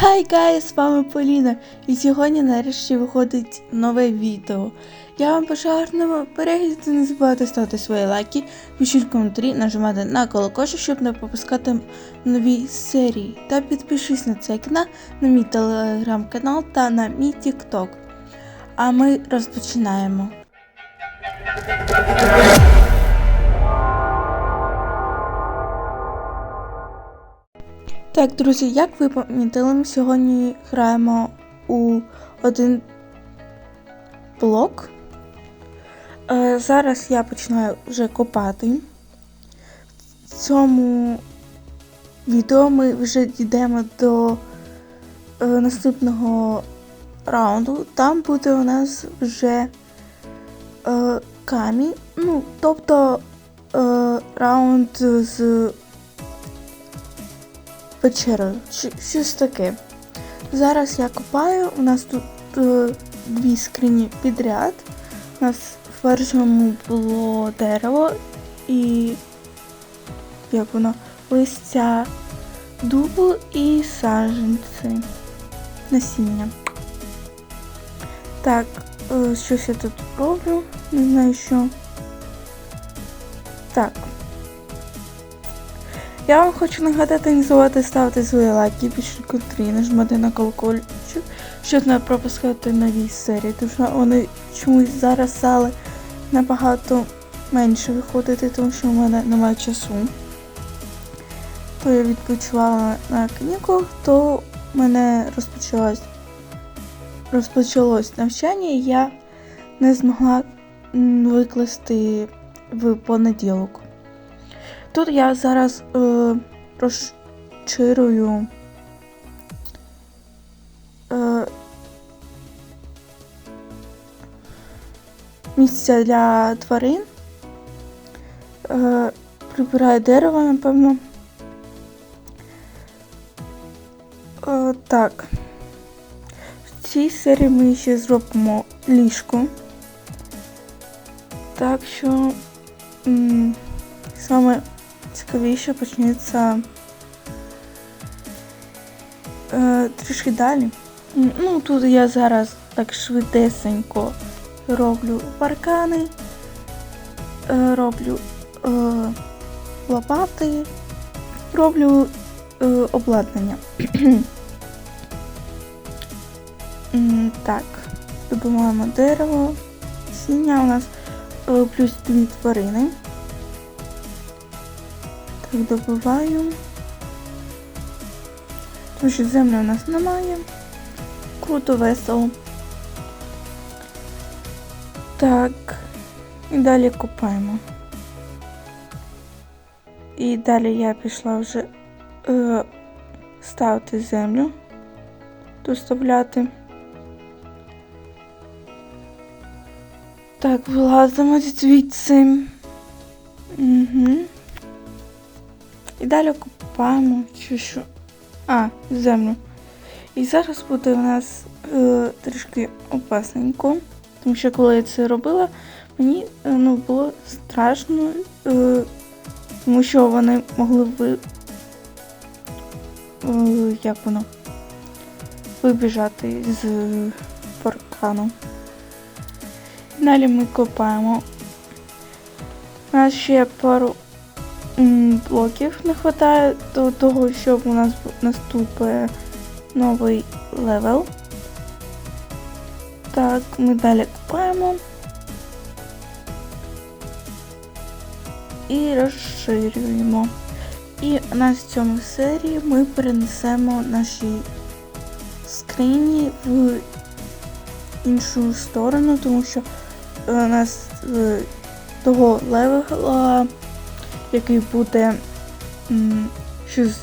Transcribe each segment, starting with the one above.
Хай гайс, з вами Поліна, і сьогодні нарешті виходить нове відео. Я вам бажаю гарного перегляду, не забувайте ставити свої лайки, пишіть коментарі, нажимати на колокольчик, щоб не пропускати нові серії. Та підпишись на цей канал, на мій телеграм-канал та на мій тікток. А ми розпочинаємо. Так, друзі, як ви помітили, ми сьогодні граємо у один блок. Е, зараз я починаю вже копати. В цьому відео ми вже дійдемо до е, наступного раунду. Там буде у нас вже е, камінь. Ну, тобто раунд з печерою. Щ- Щось таке. Зараз я копаю, у нас тут е, дві скрині підряд. У нас в першому було дерево і як воно, листя дубу і саджанці насіння. Так, е, щось я тут роблю, не знаю що. Так. Я вам хочу нагадати, не ставити свої лайки, пишіть коментарі, нажимати на колокольчик, щоб не пропускати нові серії, тому що вони чомусь зараз стали набагато менше виходити, тому що в мене немає часу. То я відпочивала на канікулах, то в мене розпочалось, розпочалось навчання, і я не змогла викласти в понеділок. Тут я зараз е, розширюю е, місця для тварин. Е, прибираю дерево, напевно. Е, так. В цій серії ми ще зробимо ліжко. Так що. Саме цікавіше почнеться е, трішки далі. Ну, тут я зараз так швидесенько роблю паркани, е, роблю е, лопати, роблю е, обладнання. Так, добуваємо дерево, сіння у нас е, плюс дві тварини. Добиваю. Тому що землі у нас немає. Круто, весело. Так. І далі копаємо. І далі я пішла вже е, ставити землю. Доставляти. Так, вилазимо звідси. Угу. І далі копаємо чи що. А, землю. І зараз буде у нас е, трішки опасненько. Тому що коли я це робила, мені е, ну, було страшно, е, тому що вони могли ви. Е, як воно? Вибіжати з паркану. Далі ми копаємо. У нас ще пару блоків не вистачає до того, щоб у нас наступить новий левел. Так, ми далі купаємо і розширюємо. І в цьому серії ми перенесемо наші скрині в іншу сторону, тому що е, у нас того левела який буде щось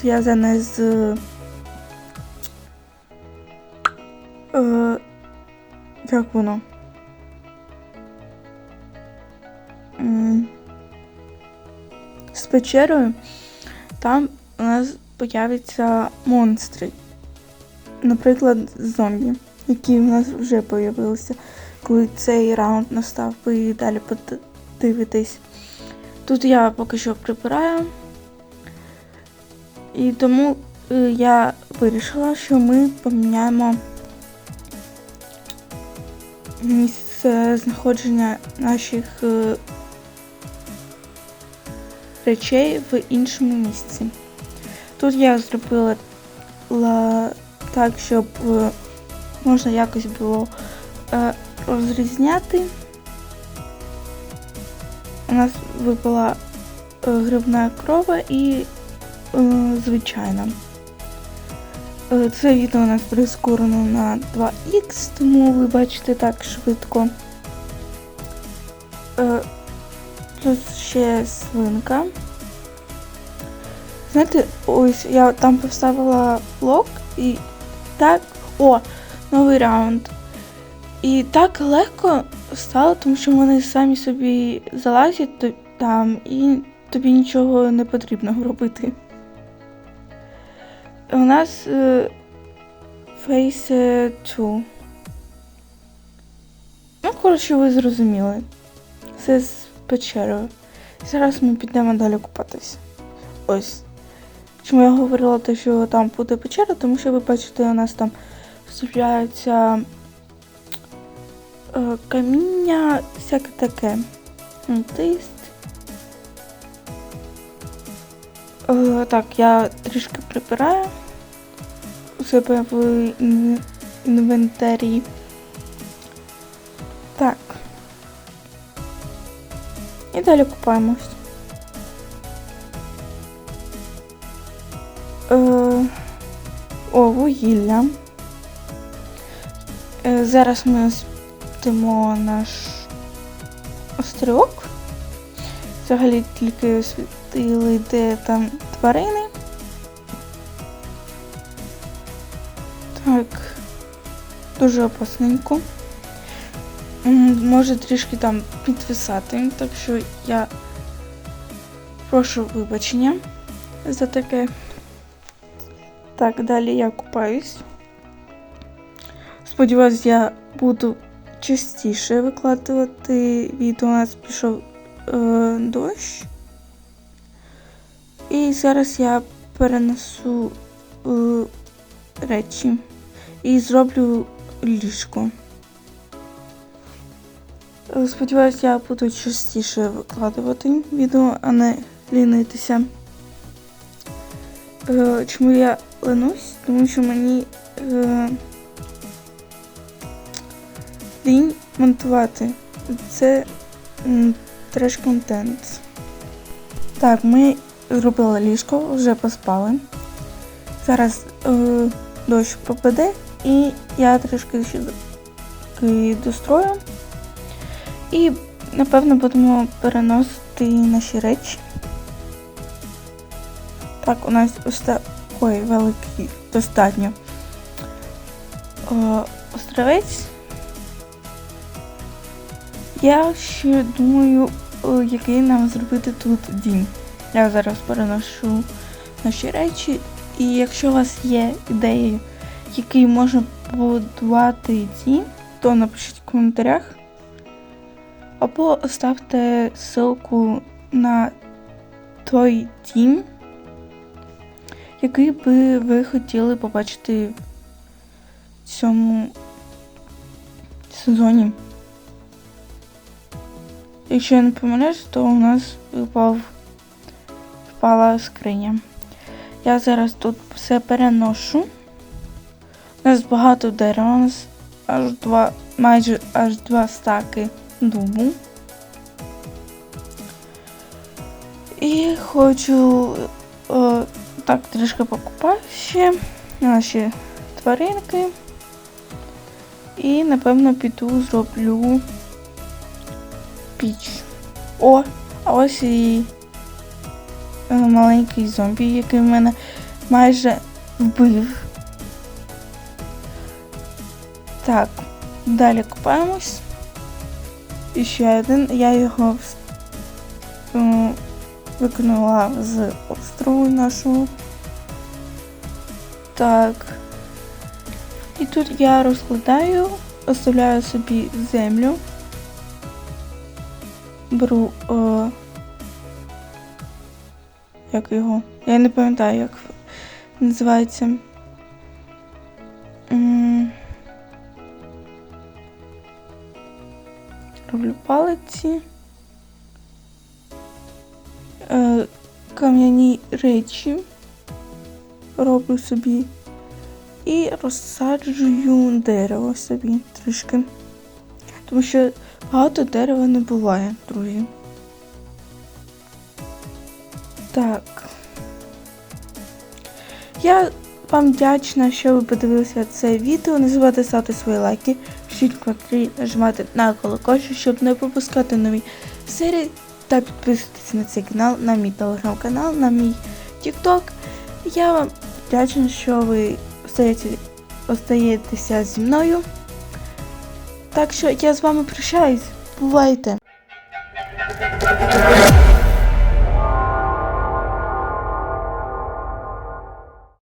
зв'язане з е, як воно? З печерою там у нас появляться монстри. Наприклад, зомбі, які у нас вже появилися, коли цей раунд настав, ви далі подивитесь. Тут я поки що прибираю. І тому е, я вирішила, що ми поміняємо місце знаходження наших е, речей в іншому місці. Тут я зробила так, щоб е, можна якось було розрізняти. У нас випала е, грибна крова і е, звичайна. Е, Це відео у нас прискорено на 2х, тому ви бачите так швидко. Плюс ще свинка. Знаєте, ось я там поставила блок і так. О, новий раунд. І так легко стало, тому що вони самі собі залазять там і тобі нічого не потрібно робити. У нас е, Face 2. Ну, коротше, ви зрозуміли. Це з печерою. Зараз ми підемо далі купатися. Ось. Чому я говорила те, що там буде печера, тому що ви бачите, у нас там з'являються е, каміння, всяке таке. Тист. Так, я трішки прибираю у себе в інвентарі. Так. І далі купаємось. Е, о, вугілля. Е, зараз ми спитимо наш острівок. Взагалі тільки освітили, де там тварини. Так. Дуже опасненько. Може трішки там підвисати, так що я прошу вибачення за таке. Так, далі я купаюсь. Сподіваюсь, я буду частіше викладувати відео. У нас пішов е, дощ. І зараз я перенесу е, речі і зроблю ліжко. Е, Сподіваюсь, я буду частіше викладувати відео, а не лінитися. Е, Чому я ленусь? Тому що мені е, лінь монтувати. Це треш-контент. Так, ми зробили ліжко, вже поспали. Зараз е, дощ попаде і я трішки ще дострою. І напевно будемо переносити наші речі. Так, у нас ось такий великий достатньо е, островець. Я ще думаю, який нам зробити тут дім. Я зараз переношу наші речі. І якщо у вас є ідеї, який можна побудувати дім, то напишіть в коментарях. Або ставте ссылку на той дім, який би ви хотіли побачити в цьому сезоні. Якщо я не помиляюсь, то у нас впав, впала скриня. Я зараз тут все переношу. У нас багато дерева, у нас аж два, майже аж два стаки дубу. І хочу о, так трішки покупати ще наші тваринки. І напевно піду зроблю піч. О, а ось і е, маленький зомбі, який мене майже вбив. Так, далі купаємось. І ще один. Я його е, викинула з острову нашого. Так. І тут я розкладаю, оставляю собі землю. Беру. Е, як його? Я не пам'ятаю, як називається. М, Роблю палиці. Е, кам'яні речі роблю собі. І розсаджую дерево собі трішки. Тому що багато дерева не буває, друзі. Так. Я вам вдячна, що ви подивилися це відео. Не забувайте ставити свої лайки, пишіть коментарі, нажимати на колокольчик, щоб не пропускати нові серії. Та підписуйтесь на цей канал, на мій телеграм-канал, на мій TikTok. Я вам вдячна, що ви остаєтеся зі мною. Так що я з вами прощаюсь. Бувайте!